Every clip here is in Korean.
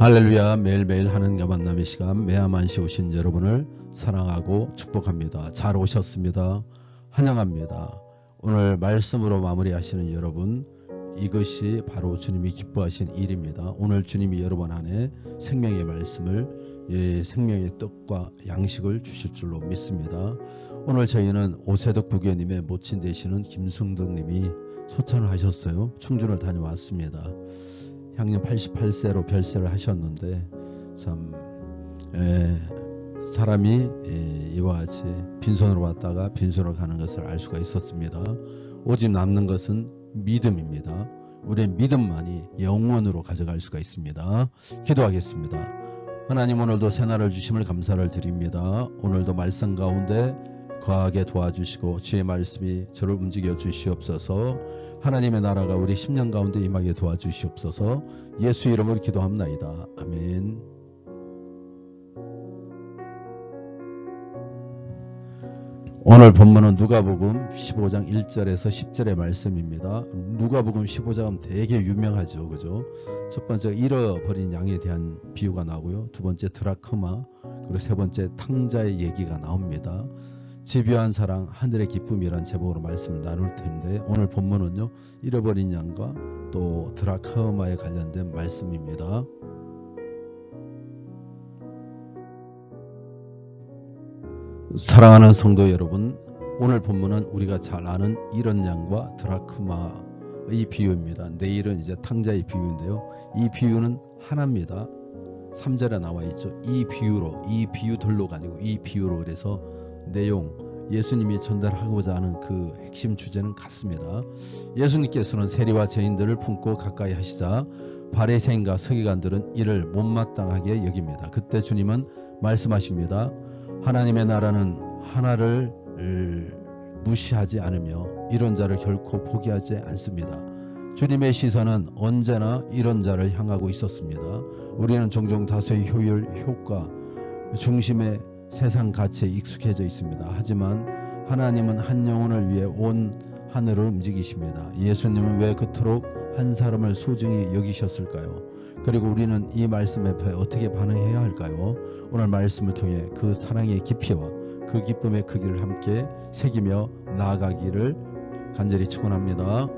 할렐루야 매일매일 하는가 만남의 시간 매야만시 오신 여러분을 사랑하고 축복합니다. 잘 오셨습니다. 환영합니다. 오늘 말씀으로 마무리하시는 여러분 이것이 바로 주님이 기뻐하신 일입니다. 오늘 주님이 여러분 안에 생명의 말씀을 예, 생명의 떡과 양식을 주실 줄로 믿습니다. 오늘 저희는 오세덕 부교님의 모친 되시는 김승덕 님이 소천을 하셨어요. 충주를 다녀왔습니다. 향년 88세로 별세를 하셨는데 참 에, 사람이 에, 이와 같이 빈손으로 왔다가 빈손으로 가는 것을 알 수가 있었습니다. 오직 남는 것은 믿음입니다. 우리의 믿음만이 영원으로 가져갈 수가 있습니다. 기도하겠습니다. 하나님 오늘도 새날을 주심을 감사를 드립니다. 오늘도 말씀 가운데 거하게 도와주시고 주의 말씀이 저를 움직여 주시옵소서 하나님의 나라가 우리 10년 가운데 임하게 도와주시옵소서 예수 이름으로 기도합나이다. 아멘. 오늘 본문은 누가복음 15장 1절에서 10절의 말씀입니다. 누가복음 15장은 되게 유명하죠. 그죠? 첫 번째 잃어버린 양에 대한 비유가 나오고요. 두 번째 드라크마 그리고 세 번째 탕자의 얘기가 나옵니다. 집요한 사랑 하늘의 기쁨이란 제목으로 말씀을 나눌 텐데 오늘 본문은요. 잃어버린 양과 또 드라크마에 관련된 말씀입니다. 사랑하는 성도 여러분, 오늘 본문은 우리가 잘 아는 이런 양과 드라크마의 비유입니다. 내일은 이제 탕자의 비유인데요. 이 비유는 하나입니다. 3절에 나와 있죠. 이 비유로, 이 비유들로가 아니고 이 비유로 그래서 내용, 예수님이 전달하고자 하는 그 핵심 주제는 같습니다. 예수님께서는 세리와 죄인들을 품고 가까이 하시자 바리새인과 서기관들은 이를 못마땅하게 여깁니다. 그때 주님은 말씀하십니다. 하나님의 나라는 하나를 무시하지 않으며 이런 자를 결코 포기하지 않습니다. 주님의 시선은 언제나 이런 자를 향하고 있었습니다. 우리는 종종 다수의 효율, 효과, 중심의 세상 가치에 익숙해져 있습니다. 하지만 하나님은 한 영혼을 위해 온 하늘을 움직이십니다. 예수님은 왜 그토록 한 사람을 소중히 여기셨을까요? 그리고 우리는 이 말씀 앞에 어떻게 반응해야 할까요? 오늘 말씀을 통해 그 사랑의 깊이와 그 기쁨의 크기를 함께 새기며 나아가기를 간절히 축원합니다.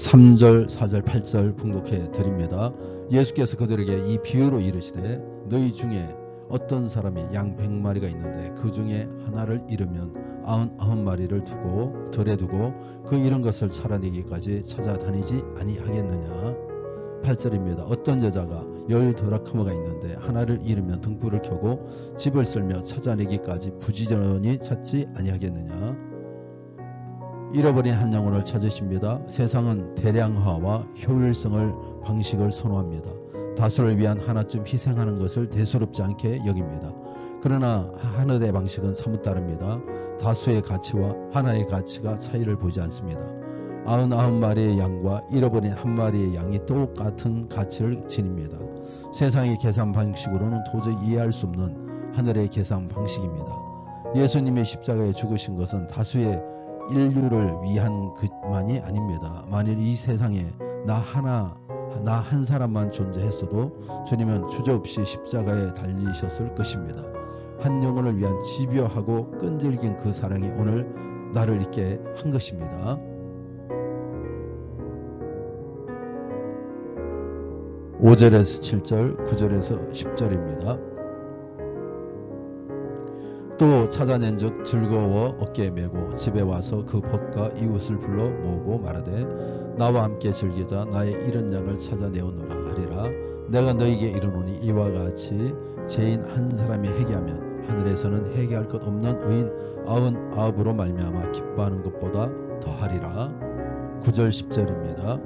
3절, 4절, 8절 봉독해 드립니다. 예수께서 그들에게 이 비유로 이르시되 너희 중에 어떤 사람이 양 100마리가 있는데 그 중에 하나를 잃으면 아흔 아홉 마리를 두고 절에 두고 그 잃은 것을 찾아내기까지 찾아다니지 아니하겠느냐 8절입니다. 어떤 여자가 열 드라크마가 있는데 하나를 잃으면 등불을 켜고 집을 쓸며 찾아내기까지 부지런히 찾지 아니하겠느냐 잃어버린 한 영혼을 찾으십니다. 세상은 대량화와 효율성을 방식을 선호합니다. 다수를 위한 하나쯤 희생하는 것을 대수롭지 않게 여깁니다. 그러나 하늘의 방식은 사뭇 다릅니다. 다수의 가치와 하나의 가치가 차이를 보지 않습니다. 아흔아홉 마리의 양과 잃어버린 한 마리의 양이 똑같은 가치를 지닙니다. 세상의 계산 방식으로는 도저히 이해할 수 없는 하늘의 계산 방식입니다. 예수님의 십자가에 죽으신 것은 다수의 인류를 위한 것만이 아닙니다. 만일 이 세상에 나 하나 나 한 사람만 존재했어도 주님은 주저없이 십자가에 달리셨을 것입니다. 한 영혼을 위한 집요하고 끈질긴 그 사랑이 오늘 나를 있게 한 것입니다. 5절에서 7절, 9절에서 10절입니다. 또 찾아낸 즉 즐거워 어깨에 메고 집에 와서 그 벗과 이웃을 불러 모으고 말하되 나와 함께 즐기자. 나의 이른 양을 찾아내오노라 하리라. 내가 너에게 이르노니 이와 같이 죄인 한 사람이 회개하면 하늘에서는 회개할 것 없는 의인 아흔 아홉으로 말미암아 기뻐하는 것보다 더하리라. 9절 10절입니다.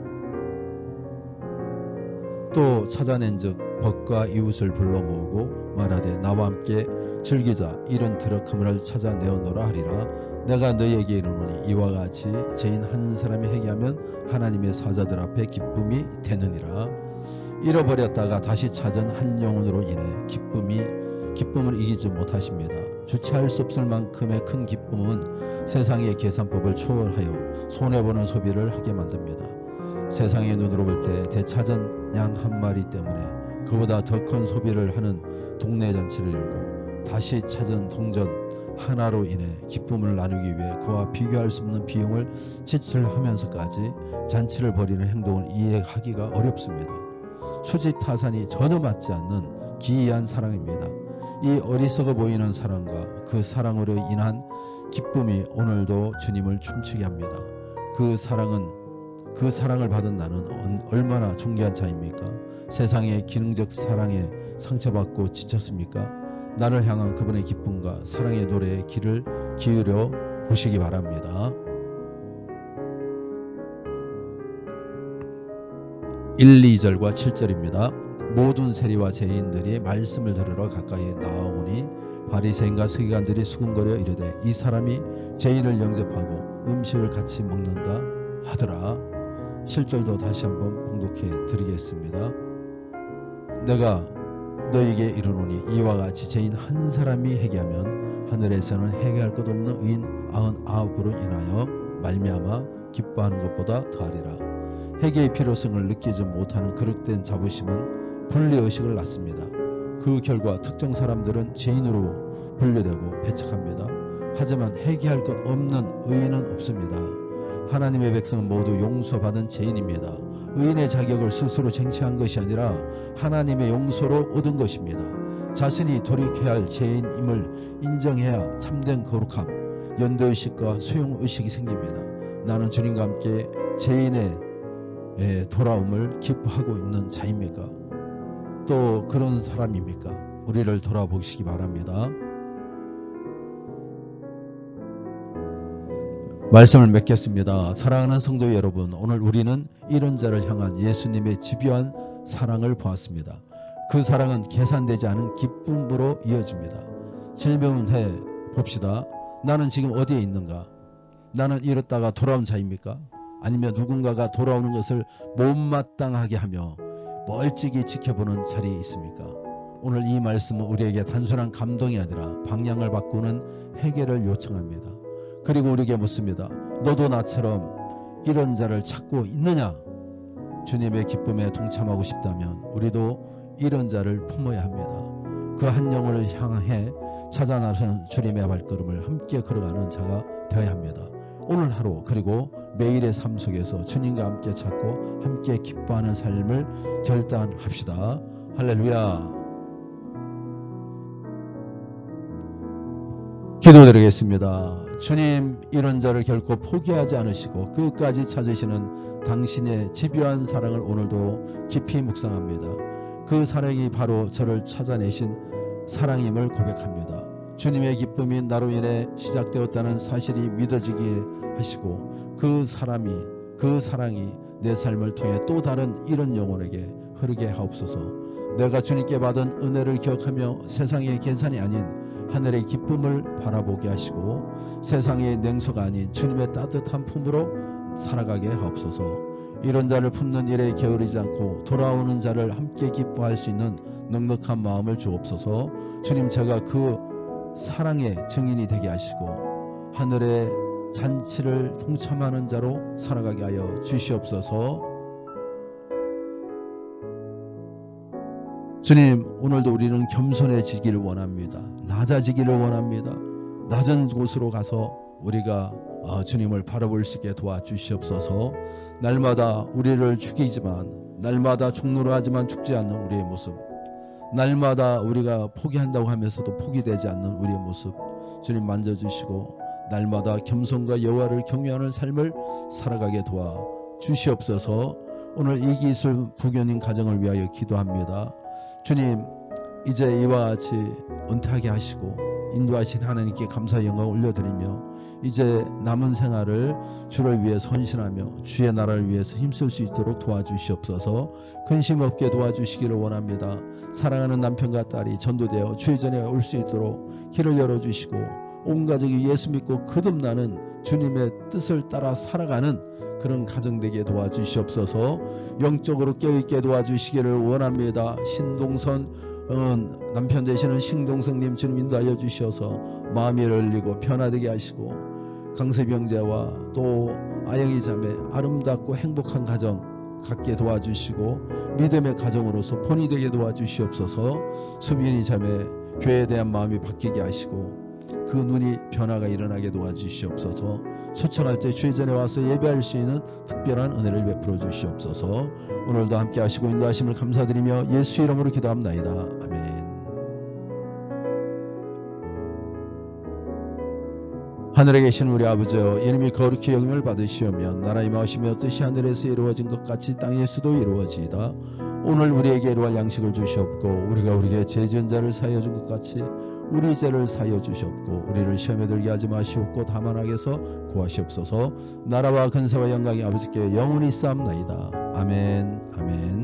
또 찾아낸 즉 벗과 이웃을 불러 모으고 말하되 나와 함께 즐기자 이런 드러크을 찾아 내어노라 하리라. 내가 너희에게 이르노니 이와 같이 죄인 한 사람이 회개하면 하나님의 사자들 앞에 기쁨이 되느니라. 잃어버렸다가 다시 찾은 한 영혼으로 인해 기쁨이 기쁨을 이기지 못하십니다. 주체할 수 없을 만큼의 큰 기쁨은 세상의 계산법을 초월하여 손해보는 소비를 하게 만듭니다. 세상의 눈으로 볼 때 대차전 양 한 마리 때문에 그보다 더 큰 소비를 하는 동네 잔치를 열고 다시 찾은 동전 하나로 인해 기쁨을 나누기 위해 그와 비교할 수 없는 비용을 지출하면서까지 잔치를 벌이는 행동을 이해하기가 어렵습니다. 수직 타산이 전혀 맞지 않는 기이한 사랑입니다. 이 어리석어 보이는 사랑과 그 사랑으로 인한 기쁨이 오늘도 주님을 춤추게 합니다. 그 사랑은 그 사랑을 받은 나는 얼마나 존귀한 자입니까? 세상의 기능적 사랑에 상처받고 지쳤습니까? 나를 향한 그분의 기쁨과 사랑의 노래에 귀를 기울여 보시기 바랍니다. 1, 2절과 7절입니다. 모든 세리와 죄인들이 말씀을 들으러 가까이 나오니 바리새인과 서기관들이 수군거려 이르되 이 사람이 죄인을 영접하고 음식을 같이 먹는다 하더라. 7절도 다시 한번 봉독해 드리겠습니다. 내가 너에게 이르노니 이와 같이 죄인 한 사람이 회개하면 하늘에서는 회개할 것 없는 의인 아흔 아홉으로 인하여 말미암아 기뻐하는 것보다 더하리라. 회개의 필요성을 느끼지 못하는 그릇된 자부심은 분리의식을 낳습니다. 그 결과 특정 사람들은 죄인으로 분류되고 배척합니다. 하지만 회개할 것 없는 의인은 없습니다. 하나님의 백성은 모두 용서받은 죄인입니다. 의인의 자격을 스스로 쟁취한 것이 아니라 하나님의 용서로 얻은 것입니다. 자신이 돌이켜야 할 죄인임을 인정해야 참된 거룩함, 연대의식과 수용의식이 생깁니다. 나는 주님과 함께 죄인의 돌아옴을 기뻐하고 있는 자입니까? 또 그런 사람입니까? 우리를 돌아보시기 바랍니다. 말씀을 맺겠습니다. 사랑하는 성도 여러분, 오늘 우리는 이런 자를 향한 예수님의 집요한 사랑을 보았습니다. 그 사랑은 계산되지 않은 기쁨으로 이어집니다. 질문해 봅시다. 나는 지금 어디에 있는가? 나는 이렇다가 돌아온 자입니까? 아니면 누군가가 돌아오는 것을 못마땅하게 하며 멀찍이 지켜보는 자리에 있습니까? 오늘 이 말씀은 우리에게 단순한 감동이 아니라 방향을 바꾸는 해결을 요청합니다. 그리고 우리에게 묻습니다. 너도 나처럼 이런 자를 찾고 있느냐? 주님의 기쁨에 동참하고 싶다면 우리도 이런 자를 품어야 합니다. 그 한 영혼을 향해 찾아 나선 주님의 발걸음을 함께 걸어가는 자가 되어야 합니다. 오늘 하루 그리고 매일의 삶 속에서 주님과 함께 찾고 함께 기뻐하는 삶을 결단합시다. 할렐루야. 기도드리겠습니다. 주님 이런 자를 결코 포기하지 않으시고 끝까지 찾으시는 당신의 집요한 사랑을 오늘도 깊이 묵상합니다. 그 사랑이 바로 저를 찾아내신 사랑임을 고백합니다. 주님의 기쁨이 나로 인해 시작되었다는 사실이 믿어지게 하시고 그 사람이 그 사랑이 내 삶을 통해 또 다른 이런 영혼에게 흐르게 하옵소서. 내가 주님께 받은 은혜를 기억하며 세상의 계산이 아닌 하늘의 기쁨을 바라보게 하시고 세상의 냉소가 아닌 주님의 따뜻한 품으로 살아가게 하옵소서. 이런 자를 품는 일에 게으르지 않고 돌아오는 자를 함께 기뻐할 수 있는 넉넉한 마음을 주옵소서. 주님 제가 그 사랑의 증인이 되게 하시고 하늘의 잔치를 동참하는 자로 살아가게 하여 주시옵소서. 주님, 오늘도 우리는 겸손해지기를 원합니다. 낮아지기를 원합니다. 낮은 곳으로 가서 우리가 어, 주님을 바라볼 수 있게 도와주시옵소서. 날마다 우리를 죽이지만 날마다 종로로 하지만 죽지 않는 우리의 모습. 날마다 우리가 포기한다고 하면서도 포기되지 않는 우리의 모습. 주님 만져 주시고 날마다 겸손과 여호와를 경외하는 삶을 살아가게 도와 주시옵소서. 오늘 이기술 부교님 가정을 위하여 기도합니다. 주님 이제 이와 같이 은퇴하게 하시고 인도하신 하나님께 감사 영광 올려드리며 이제 남은 생활을 주를 위해 선신하며 주의 나라를 위해서 힘쓸 수 있도록 도와주시옵소서 근심 없게 도와주시기를 원합니다. 사랑하는 남편과 딸이 전도되어 주의 전에 올 수 있도록 길을 열어주시고 온 가족이 예수 믿고 거듭나는 주님의 뜻을 따라 살아가는 그런 가정 되게 도와주시옵소서 영적으로 깨어있게 도와주시기를 원합니다. 신동선 어, 남편 되시는 신동성님 주님 인도하여 주셔서 마음이 열리고 편하게 하시고 강세병자와 또 아영이 자매 아름답고 행복한 가정 갖게 도와주시고 믿음의 가정으로서 본이 되게 도와주시옵소서 수빈이 자매 교회에 대한 마음이 바뀌게 하시고 그 눈이 변화가 일어나게 도와주시옵소서. 초청할 때 주의 전에 와서 예배할 수 있는 특별한 은혜를 베풀어 주시옵소서. 오늘도 함께 하시고 인도하심을 감사드리며 예수 이름으로 기도합나이다. 아멘. 하늘에 계신 우리 아버지여 이름이 거룩히 영임을 받으시오며 나라의 마으시며 뜻이 하늘에서 이루어진 것 같이 땅에서도 이루어지이다. 오늘 우리에게 이루할 양식을 주시옵고 우리가 우리에게 죄 지은 자를 사하여 준 것 같이 우리 죄를 사하여 주시옵고 우리를 시험에 들게 하지 마시옵고 다만 악에서 구하시옵소서. 나라와 근세와 영광이 아버지께 영원히 쌓옵나이다. 아멘 아멘